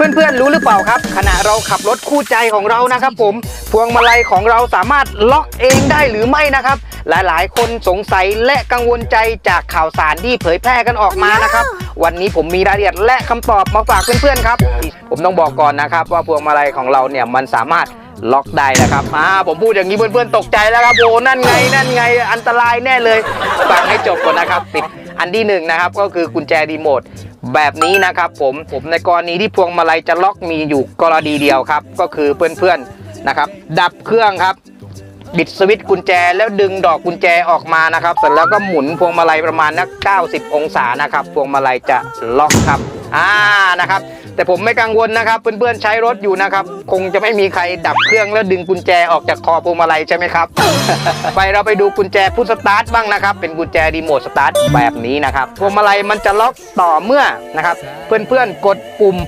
เพื่อนๆรู้หรือเปล่าครับ ขณะเราขับรถคู่ใจของเรานะครับ ผมพวงมาลัยของเราสามารถล็อกเองได้หรือไม่นะครับ หลายๆ คนสงสัยและกังวลใจจากข่าวสารที่เผยแพร่กันออกมานะครับ วันนี้ผมมีรายละเอียดและคำตอบมาฝากเพื่อนๆครับ ผมต้องบอกก่อนนะครับ ว่าพวงมาลัยของเราเนี่ยมันสามารถล็อกได้นะครับอ่าผมพูดอย่างนี้เพื่อนๆตกใจแล้วครับโอ้นั่นไงนั่นไงอันตรายแน่เลยฟังให้จบก่อนนะครับติดอันที่หนึ่งนะครับก็คือกุญแจรีโมท แบบนี้นะครับผมผมในกรณีที่พวงมาลัยจะล็อกมีอยู่กรณีเดียวครับ ก็คือเพื่อนๆนะครับ ดับเครื่องครับบิดสวิตช์กุญแจแล้วดึงดอกกุญแจออกมานะครับ เสร็จแล้วก็หมุนพวงมาลัยประมาณนัก 90 องศานะครับ พวงมาลัยจะล็อกครับ อ่านะครับ แต่ผมไม่กังวลนะครับ เพื่อนๆใช้รถอยู่นะครับ คงจะไม่มีใครดับเครื่องแล้วดึงกุญแจออกจากคอพวงมาลัยใช่ไหมครับ ไปเราไปดูกุญแจพุทสตาร์ทบ้างนะครับ เป็นกุญแจรีโมทสตาร์ทแบบนี้นะครับพวงมาลัยมันจะล็อกต่อเมื่อนะครับ เพื่อนๆกดปุ่ม